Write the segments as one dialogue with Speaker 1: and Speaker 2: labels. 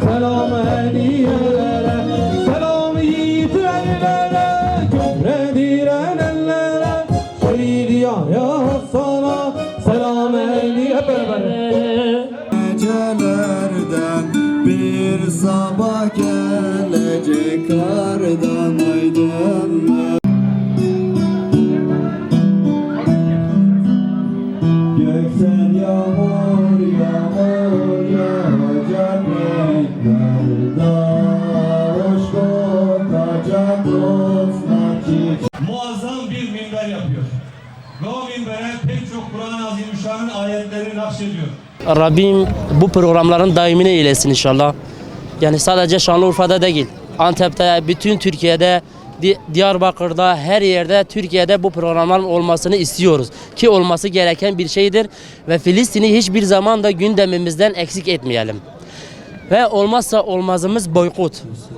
Speaker 1: Shalom. Minber yapıyor. Minbere pek çok Kur'an-ı Azimüşşan'ın ayetleri nakşediyor.
Speaker 2: Rabbim bu programların daimini eylesin inşallah. Yani sadece Şanlıurfa'da değil, Antep'te, bütün Türkiye'de, Di- Diyarbakır'da, her yerde Türkiye'de bu programların olmasını istiyoruz. Ki olması gereken bir şeydir ve Filistin'i hiçbir zaman da gündemimizden eksik etmeyelim. Ve olmazsa olmazımız boykot.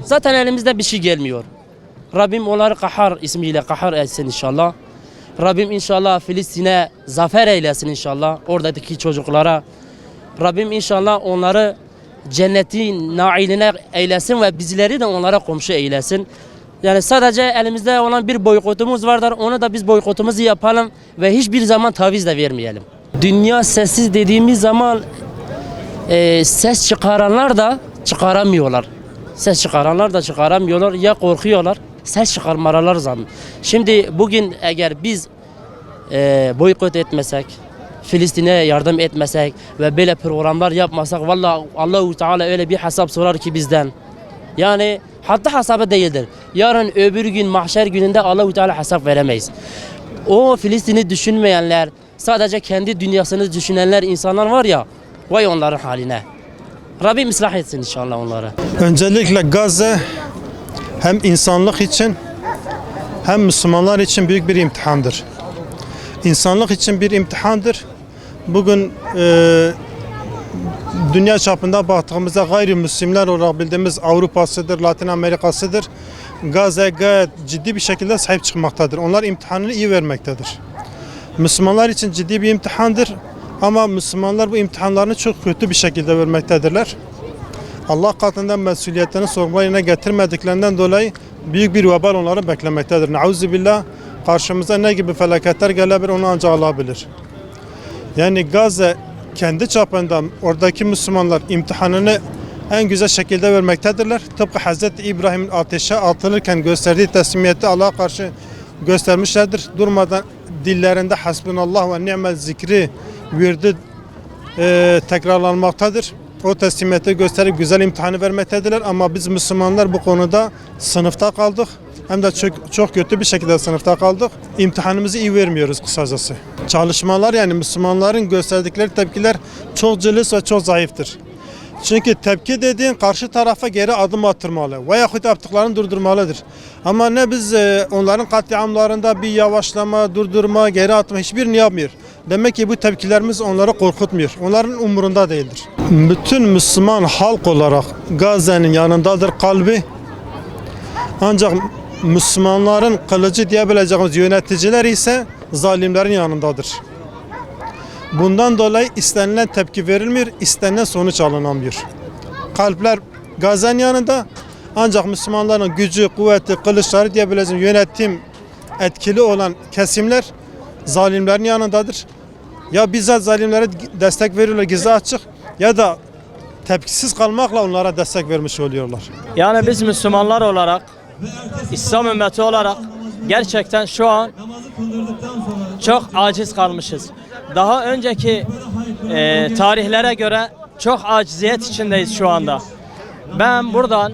Speaker 2: Zaten elimizde bir şey gelmiyor. Rabbim onları kahar ismiyle kahar etsin inşallah. Rabbim inşallah Filistin'e zafer eylesin inşallah. Oradaki çocuklara. Rabbim inşallah onları cennetin nailine eylesin ve bizleri de onlara komşu eylesin. Yani sadece elimizde olan bir boykotumuz vardır. Onu da biz boykotumuzu yapalım ve hiçbir zaman taviz de vermeyelim. Dünya sessiz dediğimiz zaman e, ses çıkaranlar da çıkaramıyorlar. Ses çıkaranlar da çıkaramıyorlar ya korkuyorlar. Ses çıkarmalar zaman. Şimdi bugün eğer biz e, boykot etmesek, Filistin'e yardım etmesek ve böyle programlar yapmasak vallahi Allahu Teala öyle bir hesap sorar ki bizden. Yani hatta hesabı değildir. Yarın öbür gün mahşer gününde Allahu Teala hesap veremeyiz. O Filistin'i düşünmeyenler, sadece kendi dünyasını düşünenler insanlar var ya, vay onların haline. Rabbim ıslah etsin inşallah onları.
Speaker 3: Öncelikle Gazze hem insanlık için hem Müslümanlar için büyük bir imtihandır. İnsanlık için bir imtihandır. Bugün e, dünya çapında baktığımızda gayrimüslimler olarak bildiğimiz Avrupa'sıdır, Latin Amerika'sıdır. Gazze gayet ciddi bir şekilde sahip çıkmaktadır. Onlar imtihanını iyi vermektedir. Müslümanlar için ciddi bir imtihandır. Ama Müslümanlar bu imtihanlarını çok kötü bir şekilde vermektedirler. Allah katında mesuliyetlerini sorgularına getirmediklerinden dolayı büyük bir vebal onları beklemektedir. Nauzu billah karşımıza ne gibi felaketler gelebilir onu ancak Allah bilir. Yani Gazze kendi çapında oradaki Müslümanlar imtihanını en güzel şekilde vermektedirler. Tıpkı Hz. İbrahim'in ateşe atılırken gösterdiği teslimiyeti Allah'a karşı göstermişlerdir. Durmadan dillerinde hasbunallah ve ni'mel zikri virdi e, tekrarlanmaktadır. O teslimiyeti gösterip güzel imtihanı vermektedirler ama biz Müslümanlar bu konuda sınıfta kaldık. Hem de çok, çok kötü bir şekilde sınıfta kaldık. İmtihanımızı iyi vermiyoruz kısacası. Çalışmalar yani Müslümanların gösterdikleri tepkiler çok cılız ve çok zayıftır. Çünkü tepki dediğin karşı tarafa geri adım attırmalı veyahut yaptıklarını durdurmalıdır. Ama ne biz e, onların katliamlarında bir yavaşlama, durdurma, geri atma hiçbirini yapmıyor. Demek ki bu tepkilerimiz onları korkutmuyor. Onların umurunda değildir. Bütün Müslüman halk olarak Gazze'nin yanındadır kalbi. Ancak Müslümanların kılıcı diyebileceğimiz yöneticiler ise zalimlerin yanındadır. Bundan dolayı istenilen tepki verilmiyor, istenilen sonuç alınamıyor. Kalpler Gazze'nin yanında ancak Müslümanların gücü, kuvveti, kılıçları diyebileceğim yönetim etkili olan kesimler zalimlerin yanındadır. Ya bizzat zalimlere destek veriyorlar gizli açık ya da tepkisiz kalmakla onlara destek vermiş oluyorlar.
Speaker 4: Yani biz Müslümanlar olarak, İslam ümmeti olarak gerçekten şu an çok aciz kalmışız. Daha önceki e, tarihlere göre çok aciziyet içindeyiz şu anda. Ben buradan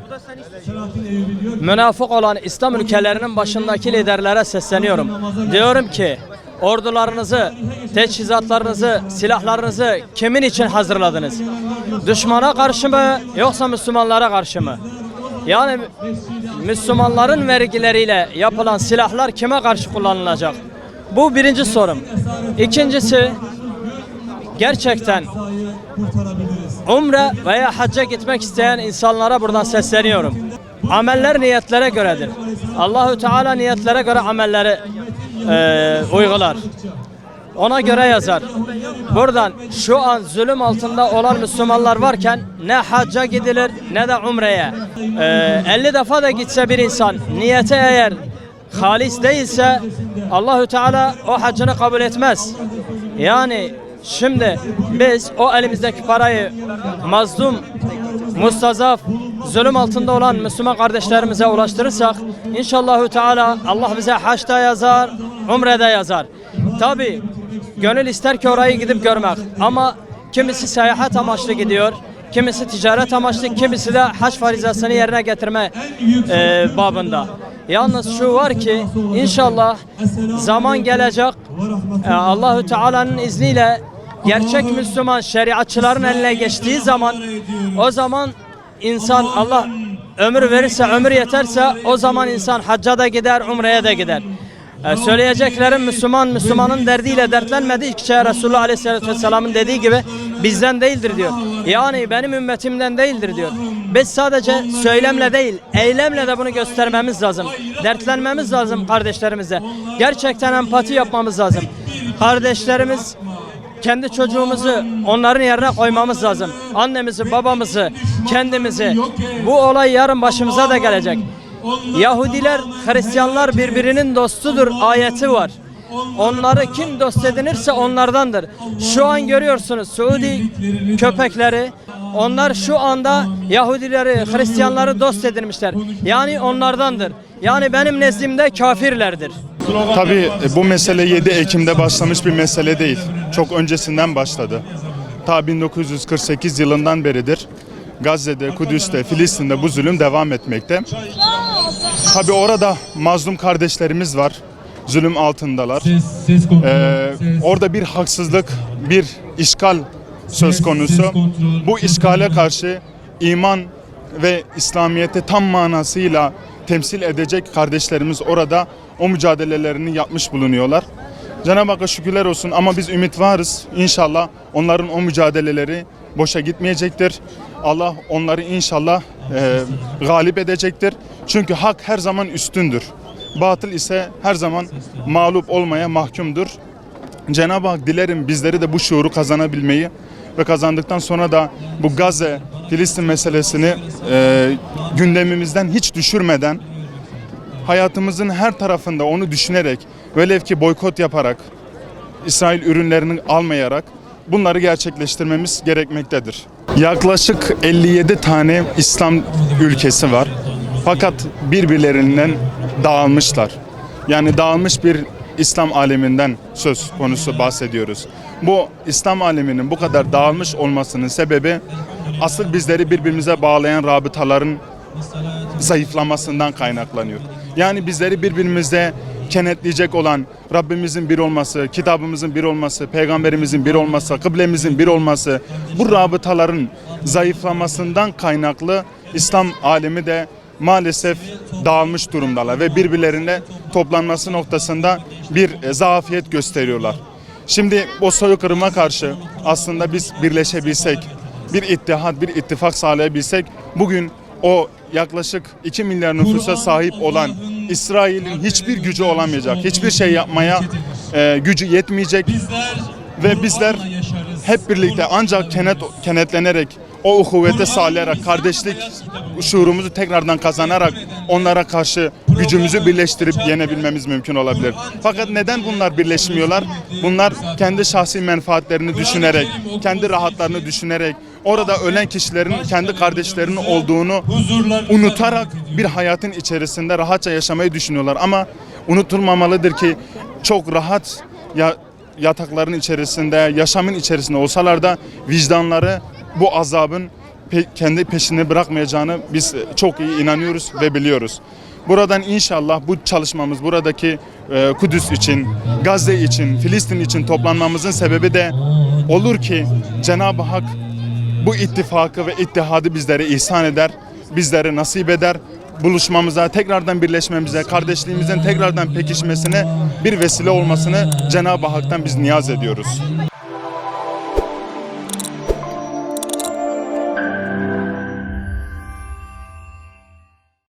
Speaker 4: münafık olan İslam ülkelerinin başındaki liderlere sesleniyorum. Diyorum ki ordularınızı, teçhizatlarınızı, silahlarınızı kimin için hazırladınız? Düşmana karşı mı yoksa Müslümanlara karşı mı? Yani Müslümanların vergileriyle yapılan silahlar kime karşı kullanılacak? Bu birinci sorum. İkincisi gerçekten umre veya hacca gitmek isteyen insanlara buradan sesleniyorum. Ameller niyetlere göredir. Allahü Teala niyetlere göre amelleri eee, uygular. ona göre yazar. Buradan şu an zulüm altında olan Müslümanlar varken ne hacca gidilir ne de umreye. Ee, 50 defa da gitse bir insan niyeti eğer halis değilse Allahü Teala o haccını kabul etmez. Yani şimdi biz o elimizdeki parayı mazlum, mustazaf, zulüm altında olan Müslüman kardeşlerimize ulaştırırsak inşallahü Teala Allah bize haçta yazar, umrede yazar. Tabi gönül ister ki orayı gidip görmek ama kimisi seyahat amaçlı gidiyor. Kimisi ticaret amaçlı, kimisi de hac farizasını yerine getirme e, babında. Yalnız şu var ki inşallah zaman gelecek e, Allahü Teala'nın izniyle gerçek Müslüman şeriatçıların eline geçtiği zaman o zaman insan Allah ömür verirse ömür yeterse o zaman insan hacca da gider umreye de gider. E, söyleyeceklerim Müslüman Müslümanın derdiyle dertlenmedikçe Resulullah Aleyhisselatü Vesselam'ın dediği gibi bizden değildir diyor. Yani benim ümmetimden değildir diyor. Biz sadece söylemle değil eylemle de bunu göstermemiz lazım. Dertlenmemiz lazım kardeşlerimize. Gerçekten empati yapmamız lazım. Kardeşlerimiz kendi çocuğumuzu onların yerine koymamız lazım. Annemizi, babamızı, kendimizi. Bu olay yarın başımıza da gelecek. Yahudiler, Hristiyanlar birbirinin dostudur ayeti var. Onları kim dost edinirse onlardandır. Şu an görüyorsunuz Suudi köpekleri onlar şu anda Yahudileri, Hristiyanları dost edinmişler. Yani onlardandır. Yani benim nezdimde kafirlerdir.
Speaker 5: Tabii e, bu mesele 7 Ekim'de başlamış bir mesele değil. Çok öncesinden başladı. Ta 1948 yılından beridir Gazze'de, Kudüs'te, Filistin'de bu zulüm devam etmekte. Tabii orada mazlum kardeşlerimiz var. Zulüm altındalar. Ee, orada bir haksızlık, bir işgal söz konusu. Bu işgale karşı iman ve İslamiyet'i tam manasıyla temsil edecek kardeşlerimiz orada o mücadelelerini yapmış bulunuyorlar. Cenab-ı Hakk'a şükürler olsun ama biz ümit varız. İnşallah onların o mücadeleleri boşa gitmeyecektir. Allah onları inşallah e, galip edecektir. Çünkü hak her zaman üstündür. Batıl ise her zaman mağlup olmaya mahkumdur. Cenab-ı Hak dilerim bizleri de bu şuuru kazanabilmeyi ve kazandıktan sonra da bu Gazze, Filistin meselesini e, gündemimizden hiç düşürmeden hayatımızın her tarafında onu düşünerek velev ki boykot yaparak İsrail ürünlerini almayarak bunları gerçekleştirmemiz gerekmektedir. Yaklaşık 57 tane İslam ülkesi var. Fakat birbirlerinden dağılmışlar. Yani dağılmış bir İslam aleminden söz konusu bahsediyoruz. Bu İslam aleminin bu kadar dağılmış olmasının sebebi asıl bizleri birbirimize bağlayan rabıtaların zayıflamasından kaynaklanıyor. Yani bizleri birbirimize kenetleyecek olan Rabbimizin bir olması, kitabımızın bir olması, peygamberimizin bir olması, kıblemizin bir olması bu rabıtaların zayıflamasından kaynaklı İslam alemi de maalesef dağılmış durumdalar ve birbirlerine toplanması noktasında bir e, zafiyet gösteriyorlar. Şimdi o soykırıma karşı aslında biz birleşebilsek, bir ittihat, bir ittifak sağlayabilsek bugün o yaklaşık 2 milyar nüfusa sahip olan İsrail'in hiçbir gücü olamayacak. Hiçbir şey yapmaya e, gücü yetmeyecek ve bizler hep birlikte ancak kenet, kenetlenerek o uhuvvete sağlayarak, kardeşlik şuurumuzu tekrardan kazanarak onlara karşı gücümüzü birleştirip yenebilmemiz mümkün olabilir. Fakat neden bunlar birleşmiyorlar? Bunlar kendi şahsi menfaatlerini düşünerek, kendi rahatlarını düşünerek, orada ölen kişilerin kendi kardeşlerinin olduğunu unutarak bir hayatın içerisinde rahatça yaşamayı düşünüyorlar. Ama unutulmamalıdır ki çok rahat ya yatakların içerisinde, yaşamın içerisinde olsalar da vicdanları bu azabın pe- kendi peşini bırakmayacağını biz çok iyi inanıyoruz ve biliyoruz. Buradan inşallah bu çalışmamız buradaki e, Kudüs için, Gazze için, Filistin için toplanmamızın sebebi de olur ki Cenab-ı Hak bu ittifakı ve ittihadı bizlere ihsan eder, bizlere nasip eder. Buluşmamıza, tekrardan birleşmemize, kardeşliğimizin tekrardan pekişmesine bir vesile olmasını Cenab-ı Hak'tan biz niyaz ediyoruz.